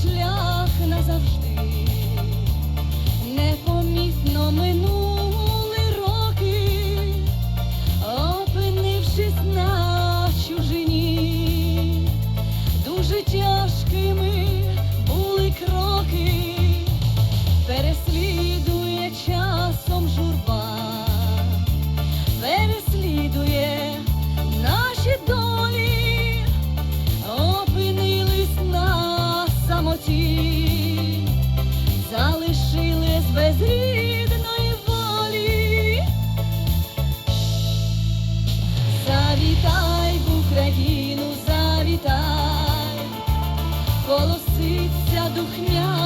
шлях назавжди, непомітно минули роки, опинившись на чужині, дуже тяжкими самоті, залишились без рідної волі. Завітай в Україну, завітай, колоситься духмяна